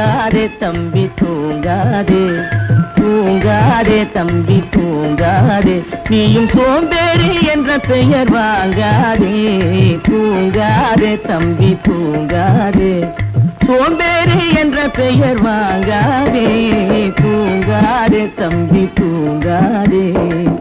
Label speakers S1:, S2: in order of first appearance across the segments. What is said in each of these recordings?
S1: தூங்காதே தம்பி தூங்காதே. தூங்காதே தம்பி தூங்காதே. நீயும் சோம்பேறி என்ற பெயர் வாங்காதே. தூங்காதே தம்பி தூங்காதே. சோம்பேறி என்ற பெயர் வாங்காதே. தூங்காதே தம்பி தூங்காதே.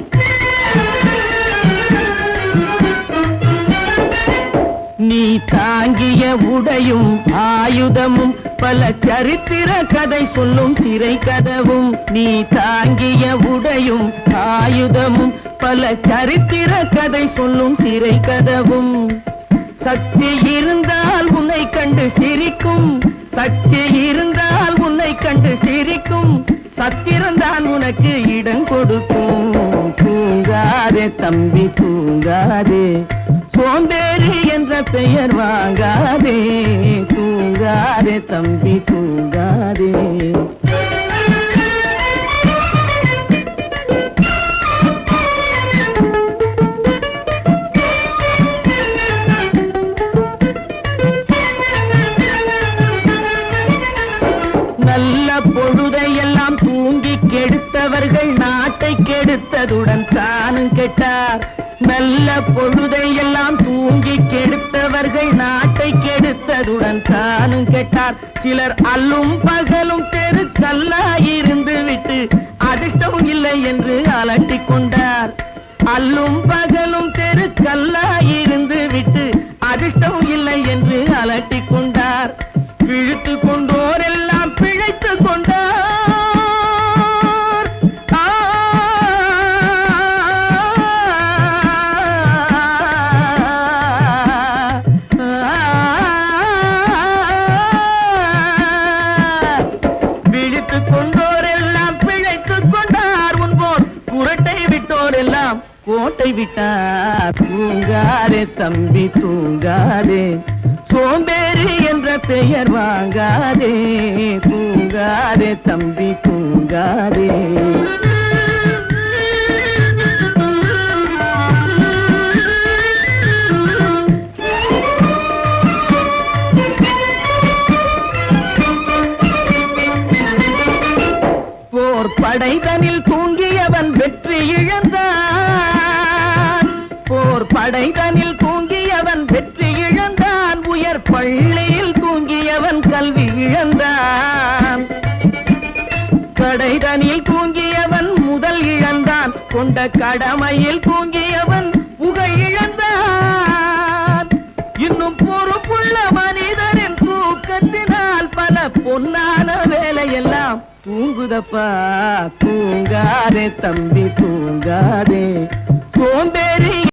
S1: தாங்கிய உடையும் ஆயுதமும் பல சரித்திர கதை சொல்லும் சிறை கதவும். நீ தாங்கிய உடையும் ஆயுதமும் பல சரித்திர கதை சொல்லும் சிறை கதவும். சக்தி இருந்தால் உன்னை கண்டு சிரிக்கும். சக்தி இருந்தால் உன்னை கண்டு சிரிக்கும். சத்திரம்தான் உனக்கு இடம் கொடுக்கும். தூங்காதே தம்பி தூங்காதே. சோம்பேறி என்ற பெயர் வாங்காதே தூங்காதே தம்பி தூங்காதே. நல்ல பொழுதையெல்லாம் தூங்கி கெடுத்தவர்கள் நாட்டை கெடுத்ததுடன் தானும் கெட்டார். நல்ல பொழுதை எல்லாம் தூங்கி கெடுத்தவர்கள் நாட்டை கெடுத்ததுடன் தானும் கெட்டார். சிலர் அல்லும் பகலும் தெருக்கல்லாயிருந்து விட்டு அதிர்ஷ்டம் இல்லை என்று அலட்டிக் கொண்டார். அல்லும் பகலும் தெரு விட்டு கோட்டை விட்டா தூங்காரே தம்பி தூங்காரே சோம்பேறி என்ற பெயர் வாங்காதே தூங்காரே தம்பி தூங்காரே போர் படைதனில் தூங்கியவன் வெற்றி இழந்தான். போர் படைதனில் தூங்கியவன் வெற்றி இழந்தான். உயர் பள்ளியில் தூங்கியவன் கல்வி இழந்தான். கடைதனில் தூங்கியவன் முதல் இழந்தான். கொண்ட கடமையில் தூங்கியவன் புகழ் இழந்தான். இன்னும் பொறுப்புள்ள மனிதரின் தூக்கத்தினால் பல பொன்னான எல்லாம் தூங்குதப்பா தூங்காதே தம்பி தூங்காதே. சோம்பேறி